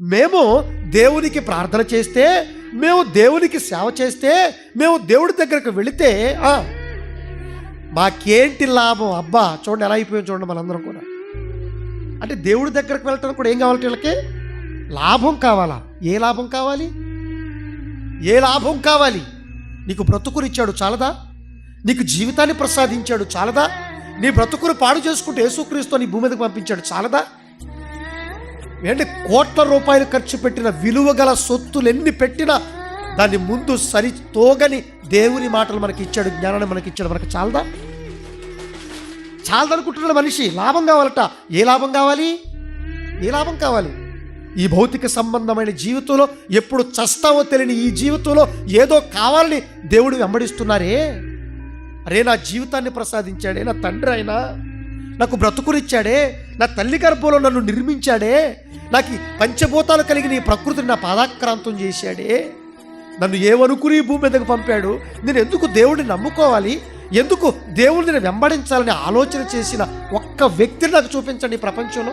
మేము దేవునికి ప్రార్థన చేస్తే మేము దేవునికి సేవ చేస్తే మేము దేవుడి దగ్గరకు వెళితే ఆ, మాకేంటి లాభం? అబ్బా చూడండి ఎలా అయిపోయింది చూడండి మనందరం కూడా. అంటే దేవుడి దగ్గరకు వెళ్ళటం కూడా ఏం కావాలి వీళ్ళకి? లాభం కావాలా? ఏ లాభం కావాలి? ఏ లాభం కావాలి? నీకు బ్రతుకునిచ్చాడు చాలదా? నీకు జీవితాన్ని ప్రసాదించాడు చాలదా? నీ బ్రతుకును పాడు చేసుకుంటూ యేసుక్రీస్తు నీ భూమి మీదకి పంపించాడు చాలదా? ఏంటి కోట్ల రూపాయలు ఖర్చు పెట్టిన విలువ గల సొత్తులు ఎన్ని పెట్టినా దాన్ని ముందు సరి తోగని దేవుని మాటలు మనకి ఇచ్చాడు జ్ఞానాన్ని మనకి ఇచ్చాడు మనకి చాలదా? చాలదనుకుంటున్నాడు మనిషి. లాభం కావాలట. ఏ లాభం కావాలి? ఏ లాభం కావాలి? ఈ భౌతిక సంబంధమైన జీవితంలో ఎప్పుడు చస్తావో తెలియని ఈ జీవితంలో ఏదో కావాలని దేవుడు వెంబడిస్తున్నారే. అరే నా జీవితాన్ని ప్రసాదించాడే నా తండ్రి అయినా నాకు బ్రతుకునిచ్చాడే నా తల్లి గర్భంలో నన్ను నిర్మించాడే నాకు పంచభూతాలు కలిగిన ఈ ప్రకృతిని నా పాదాక్రాంతం చేశాడే. నన్ను ఏమనుకుని భూమి మీదకు పంపాడు? నేను ఎందుకు దేవుడిని నమ్ముకోవాలి? ఎందుకు దేవుడిని వెంబడించాలని ఆలోచన చేసిన ఒక్క వ్యక్తిని నాకు చూపించండి ఈ ప్రపంచంలో.